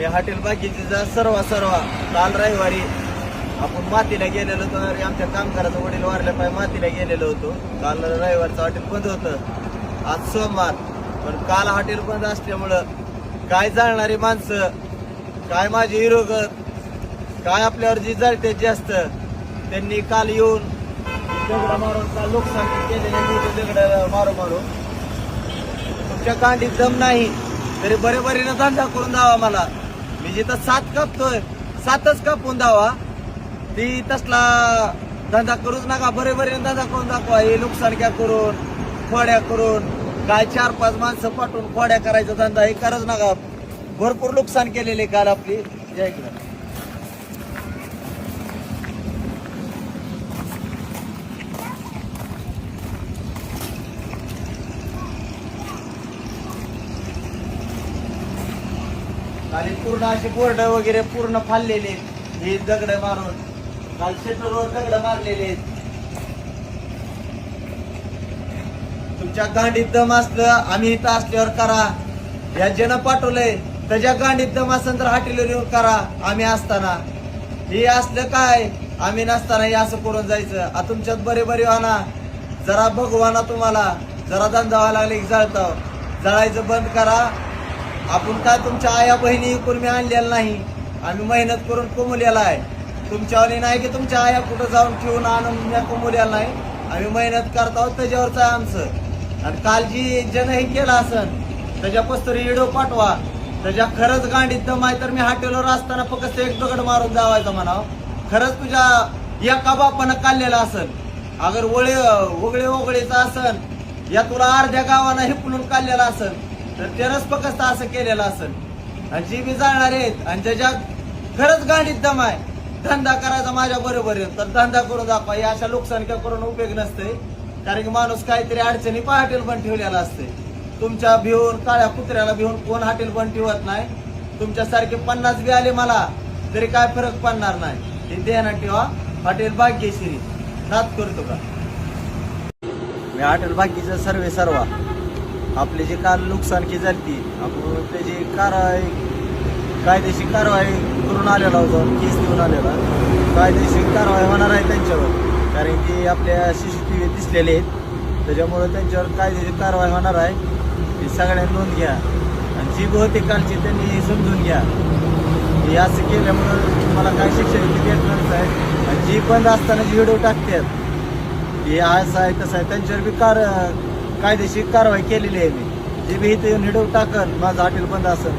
मी hotel बाकीचे सर्व सर्व. काल रविवारी आपण मातीला गेलेलो होतो. अरे आमच्या कामगाराचा वडील वारल्या पाहिजे मातीला गेलेलो होतो. काल रविवारचं हॉटेल बंद होतं. आज सोमवार. पण काल हॉटेल बंद असल्यामुळं काय जाणणारी माणसं काय माझे हिरोगत काय आपल्यावर जी जळते जास्त त्यांनी काल येऊन दगड मारून काल नुकसान केलेले होते दगड मारू मारून. तुमच्या कांडीत दम नाही. तरी बरे बरीनं धंदा करून द्यावा मला. मी जिथं सात कापतोय सातच कापून द्यावा ती तसला धंदा करूच नका. बरे बरे धंदा करून दाखवा. हे नुकसान क्या करून खोड्या करून काय चार पाच माणसं पाठवून खोड्या करायचा धंदा हे करत नका. भरपूर नुकसान केलेले काल आपली. जय आणि पूर्ण असे बोर्ड वगैरे पूर्ण फाडलेले आहेत. हे दगड मारून. काल शेटरवर दगड मारलेले आहेत. तुमच्या गांडीत दम असलं आम्ही इथं असल्यावर करा. या जन पाठवलंय त्याच्या गांडीत दम असेल तर हॉटेलवर येऊन करा. आम्ही असताना. हे असलं काय? आम्ही नसताना हे असं करून जायचं. आ तुमच्यात बरे बरे व्हाना जरा भगवाना तुम्हाला. जरा धंदा व्हायला लागले की जळताव जळायचं बंद करा. आपण काय तुमच्या आया बहिणी कुर्मी मी आणलेला नाही आम्ही मेहनत करून कमवलेला आहे. तुमच्यावाली नाही की तुमच्या आया कुठं जाऊन ठेवून आणून मी कमवलेला नाही. आम्ही मेहनत करतो त्याच्यावरच आहे आमचं. आणि काल जी जन हे केलं असन त्याच्या पस्तरी इडो पाठवा. त्याच्या खरंच गांडीत दम आहे तर मी हॉटेलवर असताना फक्त एक दगड मारून जावायचं म्हणावं. खरंच तुझ्या एका बापानं काढलेला असन. अगर वळे वगळे वगळेचं असन या तुला अर्ध्या गावानं हिपलून काढलेला असन. तर त्यानंच फक्त असं केलेलं असेल. आणि जी बी जाणार आहेत आणि ज्याच्यात खरंच गाडीत दम आहे धंदा करायचा माझ्या बरोबर आहे. तर धंदा करून दाखवा. या अशा लोकसंख्या करून उपयोग नसते. कारण की माणूस काहीतरी अडचणी हॉटेल पण ठेवलेला असते. तुमच्या भिवून काळ्या कुत्र्याला भिवून कोण हॉटेल पण ठेवत नाही? तुमच्यासारखे पन्नास बी आले मला तरी काय फरक पडणार नाही. हे देणार ठेवा. हॉटेल भाग्यश्री. नात करतो का? मी हॉटेल भाग्यचं सर्वे सर्वा. आपली जी नुकसान नुकसानकी झाली आपण त्याची कारवाई कायदेशीर कारवाई करून आलेला होतो केस देऊन आलेला. कायदेशीर कारवाई होणार आहे त्यांच्यावर कारण की आपल्या सी सी टी व्ही दिसलेले आहेत. त्याच्यामुळे त्यांच्यावर कायदेशीर कारवाई होणार आहे. ती सगळ्यांनी नोंद घ्या. आणि जी बहुतेक कालची त्यांनी समजून घ्या. हे असं केल्यामुळं मला काय शिक्षण भेटणार आहे आणि जी बंद असताना जी व्हिडिओ टाकतात हे असं आहे तसं आहे. त्यांच्यावर बी कार कायदेशीर कारवाई केलेली आहे मी. जे बी इथे व्हिडिओ टाकन माझं हॉटेल बंद असेल